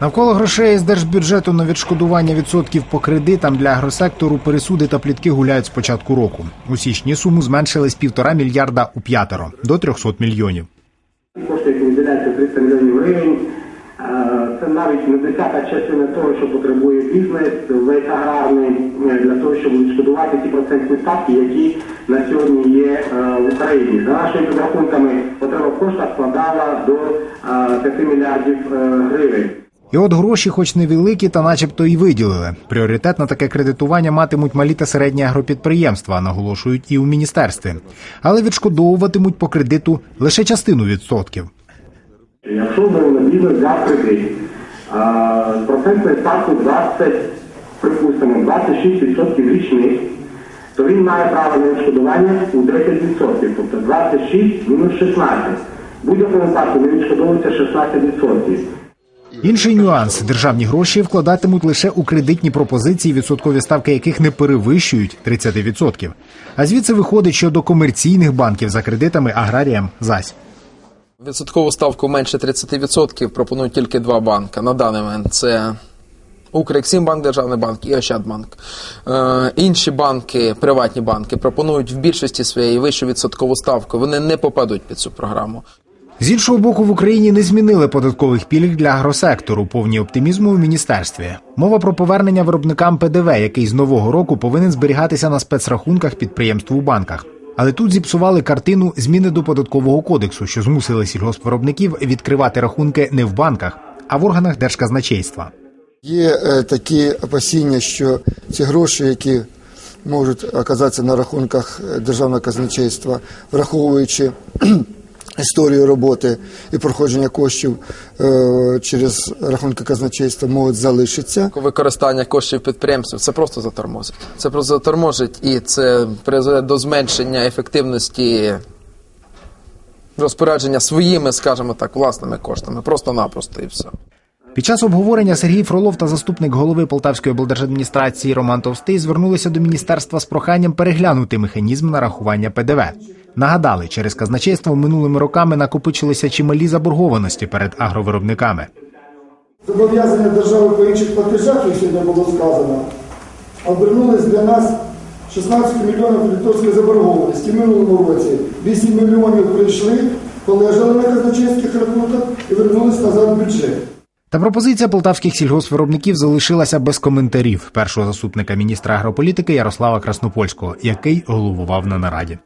Навколо грошей з держбюджету на відшкодування відсотків по кредитам для агросектору пересуди та плітки гуляють з початку року. У січні суму зменшили з півтора мільярда у п'ятеро до 300 мільйонів. Кошти, які виділяються 300 мільйонів гривень, е, це навіть не десята частина того, що потребує бізнес, весь аграрний, е, для того, щоб відшкодувати ті процентні ставки, які на сьогодні є е, в Україні. За нашими підрахунками, потреба в коштах складала до е, 5 мільярдів е, гривень. І от гроші, хоч невеликі, та начебто і виділили. Пріоритет на таке кредитування матимуть малі та середні агропідприємства, наголошують і у міністерстві. Але відшкодовуватимуть по кредиту лише частину відсотків. Якщо бізнес взяв кредит, процентною ставкою 20, припустимо, 26% річних, то він має право на відшкодування у 10%, тобто 26 мінус 16. В будь-якому випадку не відшкодовується 16%. Інший нюанс: державні гроші вкладатимуть лише у кредитні пропозиції, відсоткові ставки яких не перевищують 30%. А звідси виходить, що до комерційних банків за кредитами аграріям зась. Відсоткову ставку менше 30% пропонують тільки два банки на даний момент. Це Укрексімбанк, Державний банк і Ощадбанк. Е, інші банки, приватні банки, пропонують в більшості своєї вищу відсоткову ставку. Вони не попадуть під цю програму. З іншого боку, в Україні не змінили податкових пільг для агросектору, повні оптимізму у міністерстві. Мова про повернення виробникам ПДВ, який з нового року повинен зберігатися на спецрахунках підприємств у банках. Але тут зіпсували картину зміни до податкового кодексу, що змусили сільгоспвиробників відкривати рахунки не в банках, а в органах держказначейства. Є е, такі опасіння, що ці гроші, які можуть оказатися на рахунках е, державного казначейства, враховуючи історію роботи і проходження коштів е, через рахунки казначейства, можуть залишитися. Використання коштів підприємців це просто затормозить. Це просто затормозить і це призведе до зменшення ефективності розпорядження своїми, скажімо так, власними коштами. Просто-напросто і все. Під час обговорення Сергій Фролов та заступник голови Полтавської облдержадміністрації Роман Товстий звернулися до міністерства з проханням переглянути механізм нарахування ПДВ. Нагадали, через казначейство минулими роками накопичилися чималі заборгованості перед агровиробниками. Зобов'язання держави по інших платежах, як сьогодні було сказано, обернулись для нас 16 мільйонів кредиторської заборгованості. В минулому році 8 мільйонів прийшли, полежали на казначейських рахунках і вернулись назад в бюджет. Та пропозиція полтавських сільгоспвиробників залишилася без коментарів першого заступника міністра агрополітики Ярослава Краснопольського, який головував на нараді.